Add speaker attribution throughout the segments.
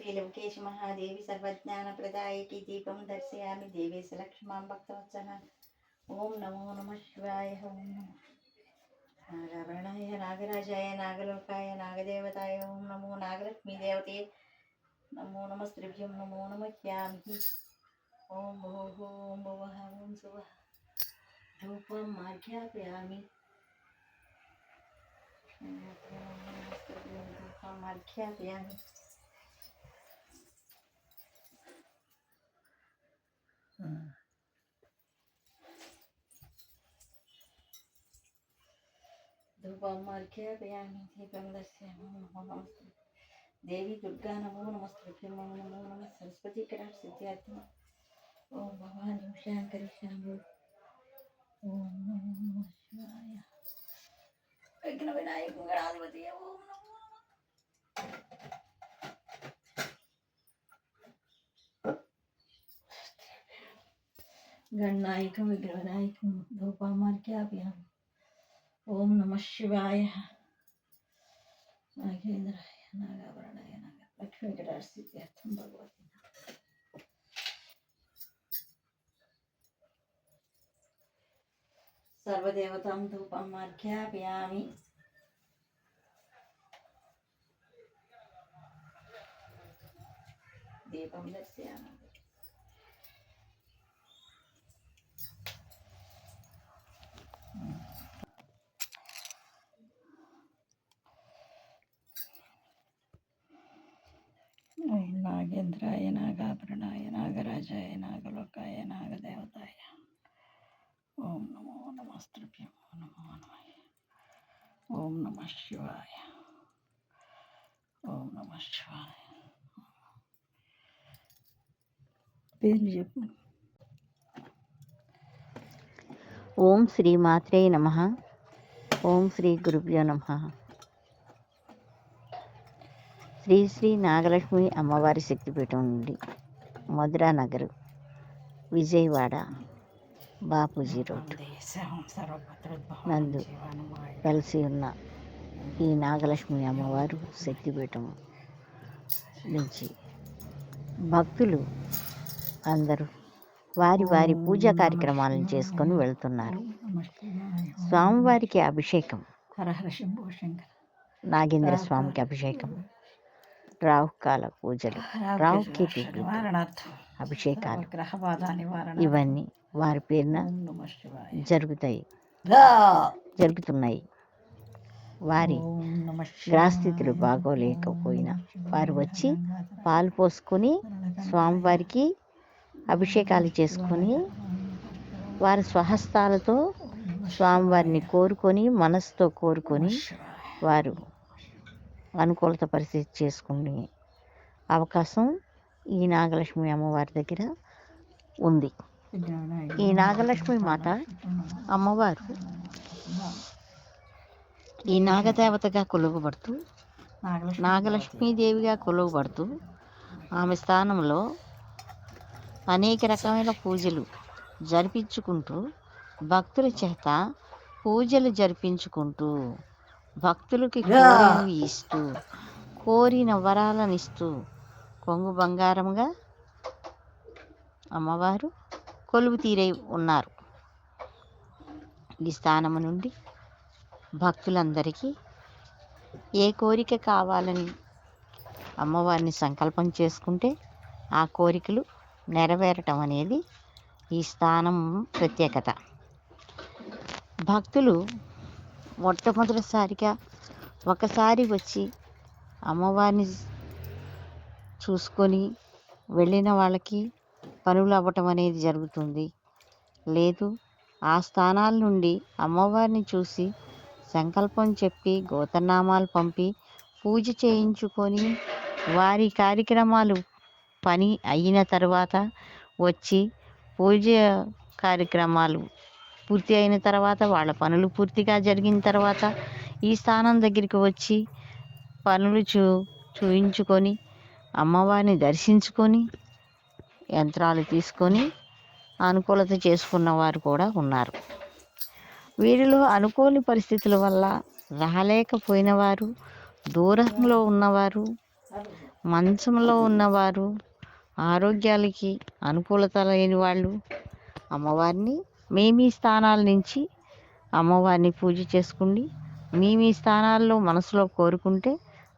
Speaker 1: శ్రీలవకేశ మహాదేవి సర్వజ్ఞానప్రదాయకి దీపం దర్శయామి దేవేశ లక్ష్మాం భక్తవత్సల ఓం నమో నమ శివాయ ఓం నమో నాగాభరణాయ నాగరాజాయ నాగలోకాయ నాగదేవతాయ ఓం నమో నాగలక్ష్మీ దేవతే నమో నమస్త్రిభ్యం నమో నమస్యామి ఓం భూః ఓం భువః ఓం శువః ధూపం మార్ఘ్యాపయామి ధూపం ದುರ್ಗಮ್ಮರ್ಗೆ ದಯಾನಿಧಿ ಕಮಲಸ್ಯ ನಮೋ ನಮಸ್ತೆ ದೇವಿ ದುರ್ಗಾ ನಮೋ ನಮಸ್ತೆ ನಮೋ ನಮಃ ಸರಸ್ವತಿ ಕಟಾಕ್ಷ ಸಿದ್ಧಾತ್ಮ ಓಂ ಭವಾನಿ ಉಷಾಂಕರಿಷ್ಯ ನಮೋ ಓಂ ನಮೋ ಶಿವಾಯ ವಿಘ್ನ ವಿನಾಯಕ ಮಂಗಳಾಧಿಪತಿಯ ಓಂ ನಮೋ వినాయక గణాధిపతి ఓం నమో నమః. గణనాయకం విఘ్న వినాయకం ధూపమార్గ్యాభ్యాం ఓం నమ శివాయ నాగేంద్రాయ నాగాభరణాయ నాగ లక్ష్మీ కటాక్ష సిద్ధ్యార్థం భగవతి సర్వదేవతాం నాగేంద్రాయ నాగాభరణాయ నాగరాజాయ నాగలోకాయ నాగదేవతాయ. ఓం నమో నమస్త్రభ్యం నమో నమ. ఓం నమ శివాయ. ఓం నమ శివాయ. పేరు చెప్పు.
Speaker 2: ఓం శ్రీ మాత్రే నమ. ఓం శ్రీ గురుభ్యో నమ. శ్రీ శ్రీ నాగలక్ష్మి అమ్మవారి శక్తిపీఠం నుండి మధురా నగర్ విజయవాడ బాపూజీ రోడ్. నందు కలిసి ఉన్న ఈ నాగలక్ష్మి అమ్మవారు శక్తిపీఠం నుంచి భక్తులు అందరూ వారి వారి పూజా కార్యక్రమాలను చేసుకొని వెళ్తున్నారు. స్వామివారికి అభిషేకం నాగేంద్ర స్వామికి అభిషేకం రాహుకాల పూజలు
Speaker 1: నివారణార్థం
Speaker 2: అభిషేకాలు ఇవన్నీ వారి పేరున జరుగుతాయి. జరుగుతున్నాయి. వారి. గ్రహస్థితులు బాగోలేకపోయినా వారు వచ్చి పాలు పోసుకొని స్వామివారికి అభిషేకాలు చేసుకొని వారి స్వహస్తాలతో స్వామివారిని కోరుకొని మనసుతో కోరుకొని వారు అనుకూలత పరిస్థితి చేసుకునే అవకాశం ఈ నాగలక్ష్మి అమ్మవారి దగ్గర ఉంది. ఈ నాగలక్ష్మి మాత అమ్మవారు ఈ నాగదేవతగా కొలువబడుతూ నాగలక్ష్మీదేవిగా కొలువబడుతూ ఆమె స్థానంలో అనేక రకమైన పూజలు జరిపించుకుంటూ భక్తుల చేత పూజలు జరిపించుకుంటూ భక్తులకి కోరినవి ఇస్తూ కోరిన వరాలను ఇస్తూ కొంగు బంగారంగా అమ్మవారు కొలువు తీరై ఉన్నారు. ఈ స్థానము నుండి భక్తులందరికీ ఏ కోరిక కావాలని అమ్మవారిని సంకల్పం చేసుకుంటే ఆ కోరికలు నెరవేరటం అనేది ఈ స్థానం ప్రత్యేకత. భక్తులు మొట్టమొదటిసారిగా ఒకసారి వచ్చి అమ్మవారిని చూసుకొని వెళ్ళిన వాళ్ళకి పనులు అవ్వటం అనేది జరుగుతుంది. లేదు ఆ స్థానాల నుండి అమ్మవారిని చూసి సంకల్పం చెప్పి గోతనామాలు పంపి పూజ చేయించుకొని వారి కార్యక్రమాలు పని అయిన తర్వాత వచ్చి పూజ కార్యక్రమాలు పూర్తి అయిన తర్వాత వాళ్ళ పనులు పూర్తిగా జరిగిన తర్వాత ఈ స్థానం దగ్గరికి వచ్చి పనులు చూ చూయించుకొని అమ్మవారిని దర్శించుకొని యంత్రాలు తీసుకొని అనుకూలత చేసుకున్న వారు కూడా ఉన్నారు. వీరిలో అనుకోని పరిస్థితుల వల్ల రాలేకపోయిన వారు దూరంలో ఉన్నవారు మంచంలో ఉన్నవారు ఆరోగ్యాలకి అనుకూలత లేని వాళ్ళు అమ్మవారిని మీ మీ స్థానాల నుంచి అమ్మవారిని పూజ చేసుకోండి మీ మీ స్థానాల్లో మనసులో కోరుకుంటే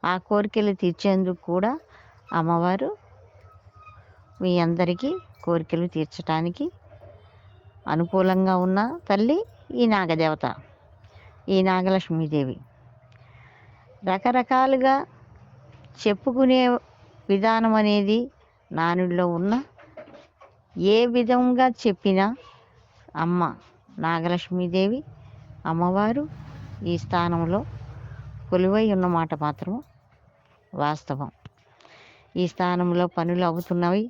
Speaker 2: ఆ కోరికలు తీర్చేందుకు కూడా అమ్మవారు మీ అందరికీ కోరికలు తీర్చడానికి అనుకూలంగా ఉన్న తల్లి ఈ నాగదేవత ఈ నాగలక్ష్మీదేవి. రకరకాలుగా చెప్పుకునే విధానం అనేది నానుడిలో ఉన్న ఏ విధంగా చెప్పినా అమ్మ నాగలక్ష్మీదేవి అమ్మవారు ఈ స్థానంలో కొలువై ఉన్నమాట మాత్రం వాస్తవం. ఈ స్థానంలో పనులు అవుతున్నవి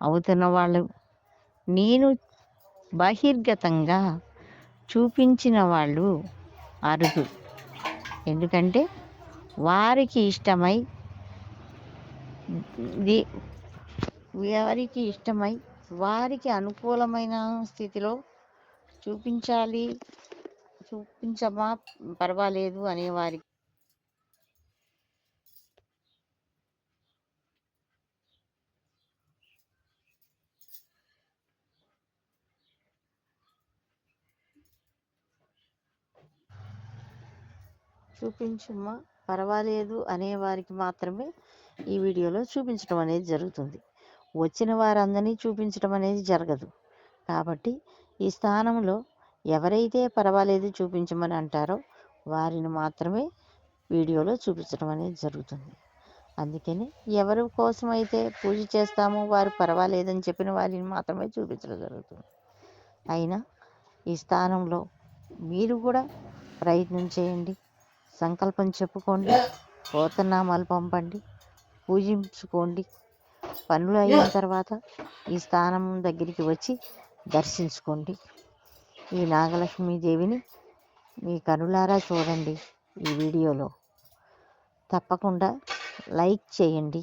Speaker 2: అవుతున్న వాళ్ళు నేను బహిర్గతంగా చూపించిన వాళ్ళు అరుదు ఎందుకంటే వారికి ఇష్టమై వారికి ఇష్టమై వారికి అనుకూలమైన స్థితిలో చూపించాలి. చూపించమా? పర్వాలేదు అనేవారికి చూపించమ్మా పర్వాలేదు అనేవారికి మాత్రమే ఈ వీడియోలో చూపించడం అనేది జరుగుతుంది. వచ్చిన వారందరినీ చూపించడం అనేది జరగదు. కాబట్టి ఈ స్థానంలో ఎవరైతే పర్వాలేదు చూపించమని అంటారో వారిని మాత్రమే వీడియోలో చూపించడం అనేది జరుగుతుంది. అందుకని ఎవరి కోసం అయితే పూజ చేస్తామో వారు పర్వాలేదని చెప్పిన వారిని మాత్రమే చూపించడం జరుగుతుంది. అయినా ఈ స్థానంలో మీరు కూడా ప్రయత్నం చేయండి. సంకల్పం చెప్పుకోండి. పోతనామాలు పంపండి. పూజించుకోండి. పనులు అయిన తర్వాత ఈ స్థానం దగ్గరికి వచ్చి దర్శించుకోండి. ఈ నాగలక్ష్మీ దేవిని మీ కనులారా చూడండి ఈ వీడియోలో. తప్పకుండా లైక్ చేయండి.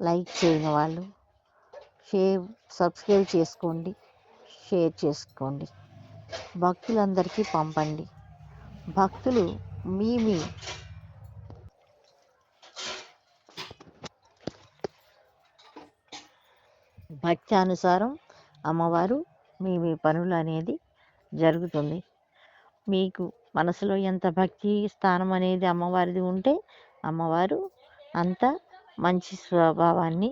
Speaker 2: లైక్ చేయని వాళ్ళు షేర్ సబ్స్క్రైబ్ చేసుకోండి షేర్ చేసుకోండి. భక్తులందరికీ పంపండి. భక్తులు మీ మీ భక్తి అనుసారం అమ్మవారు మీ మీ పనులు అనేది జరుగుతుంది. మీకు మనసులో ఎంత భక్తి స్థానం అనేది అమ్మవారిది ఉంటే అమ్మవారు అంత మంచి స్వభావాన్ని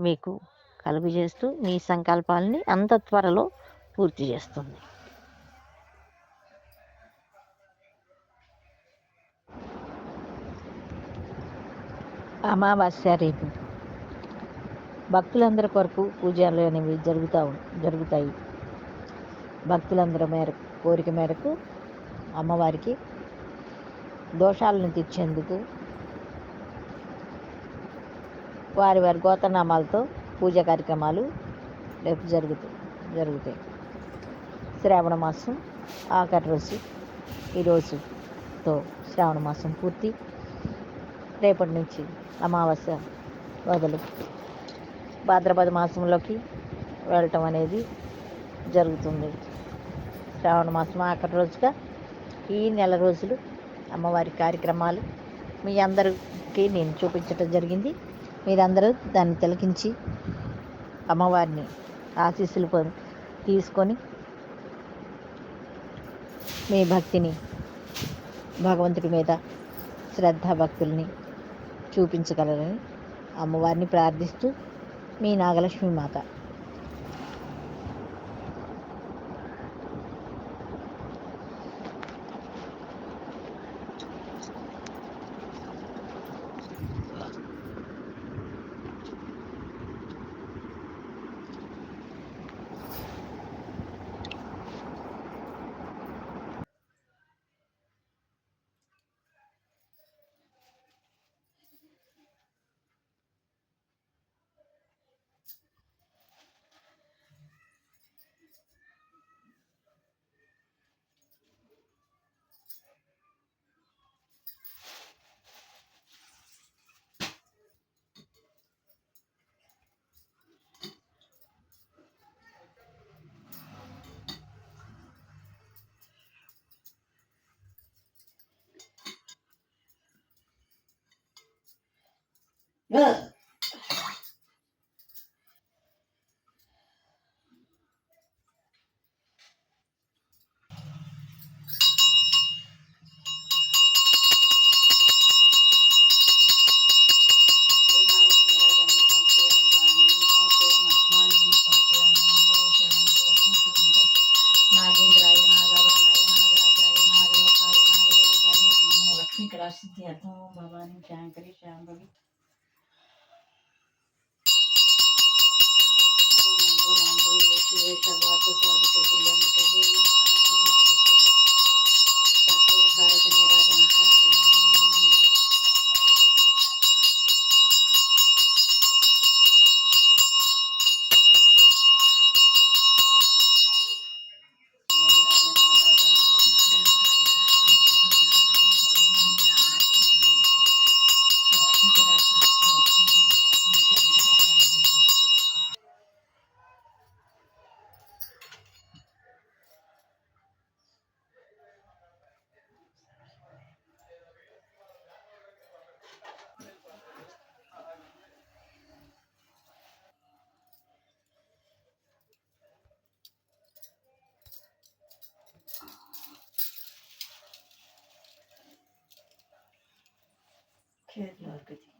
Speaker 2: మీకు కలుగజేస్తూ మీ సంకల్పాలని అంత త్వరలో పూర్తి చేస్తుంది. అమావాస్య రేపు. భక్తులందరి కొరకు పూజలు అనేవి జరుగుతూ జరుగుతాయి. భక్తులందరి మేరకు కోరిక మేరకు అమ్మవారికి దోషాలను తెచ్చేందుకు వారి వారి గోతనామాలతో పూజా కార్యక్రమాలు రేపు జరుగుతాయి జరుగుతాయి. శ్రావణ మాసం ఆఖరి రోజు ఈరోజుతో శ్రావణ మాసం పూర్తి. రేపటి నుంచి అమావాస్య వదలు భాద్రపద మాసంలోకి వెళ్ళటం అనేది జరుగుతుంది. శ్రావణ మాసం ఆఖరి రోజుగా ఈ నెల రోజులు అమ్మవారి కార్యక్రమాలు మీ అందరికీ నేను చూపించడం జరిగింది. మీరందరూ దాన్ని తిలకించి అమ్మవారిని ఆశీస్సులు పొంది తీసుకొని మీ భక్తిని భగవంతుడి మీద శ్రద్ధ భక్తుల్ని చూపించగలరని అమ్మవారిని ప్రార్థిస్తూ మీ నాగలక్ష్మి మాత.
Speaker 1: şekillenmesi Şehirler gidiyor.